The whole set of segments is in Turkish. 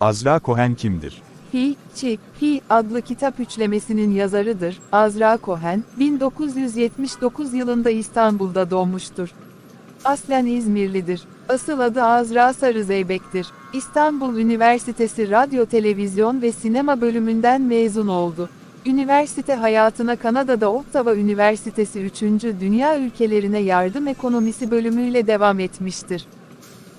Azra Cohen kimdir? Pi, Çi, Pi adlı kitap üçlemesinin yazarıdır. Azra Cohen, 1979 yılında İstanbul'da doğmuştur. Aslen İzmirlidir. Asıl adı Azra Sarızeybek'tir. İstanbul Üniversitesi Radyo, Televizyon ve Sinema bölümünden mezun oldu. Üniversite hayatına Kanada'da Ottawa Üniversitesi 3. Dünya ülkelerine yardım ekonomisi bölümüyle devam etmiştir.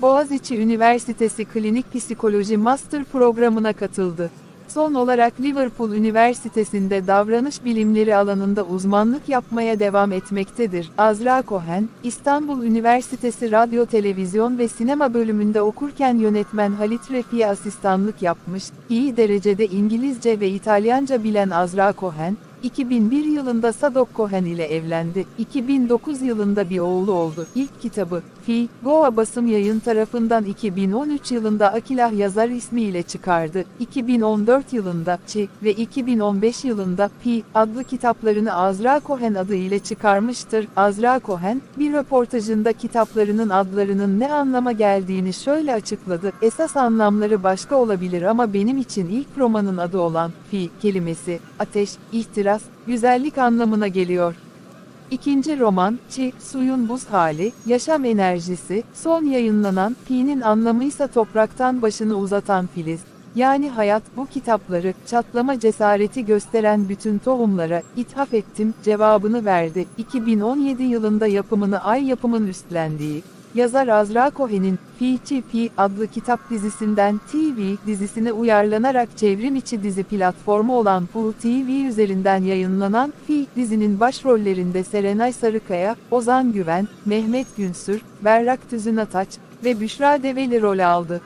Boğaziçi Üniversitesi Klinik Psikoloji Master programına katıldı. Son olarak Liverpool Üniversitesi'nde davranış bilimleri alanında uzmanlık yapmaya devam etmektedir. Azra Cohen, İstanbul Üniversitesi Radyo, Televizyon ve Sinema bölümünde okurken yönetmen Halit Refik'e asistanlık yapmış, iyi derecede İngilizce ve İtalyanca bilen Azra Cohen, 2001 yılında Sadok Cohen ile evlendi. 2009 yılında bir oğlu oldu. İlk kitabı, Fi, Goa Basım Yayın tarafından 2013 yılında Akilah yazar ismiyle çıkardı. 2014 yılında Çi ve 2015 yılında Pi adlı kitaplarını Azra Cohen adı ile çıkarmıştır. Azra Cohen, bir röportajında kitaplarının adlarının ne anlama geldiğini şöyle açıkladı. Esas anlamları başka olabilir ama benim için ilk romanın adı olan Fi kelimesi, ateş, ihtiras, güzellik anlamına geliyor. İkinci roman, Çi, suyun buz hali, yaşam enerjisi, son yayınlanan, Pi'nin anlamıysa topraktan başını uzatan filiz. Yani hayat bu kitapları, çatlama cesareti gösteren bütün tohumlara, ithaf ettim, cevabını verdi. 2017 yılında yapımını Ay Yapım'ın üstlendiği, yazar Azra Cohen'in, Pi adlı kitap dizisinden TV dizisine uyarlanarak çevrim içi dizi platformu olan Full TV üzerinden yayınlanan Fi dizinin başrollerinde Serenay Sarıkaya, Ozan Güven, Mehmet Günsür, Berrak Tüzünataç ve Büşra Develi rol aldı.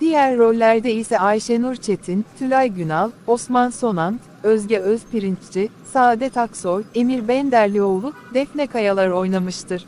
Diğer rollerde ise Ayşenur Çetin, Tülay Günal, Osman Sonant, Özge Özpirinççi, Saadet Aksoy, Emir Benderlioğlu, Defne Kayalar oynamıştır.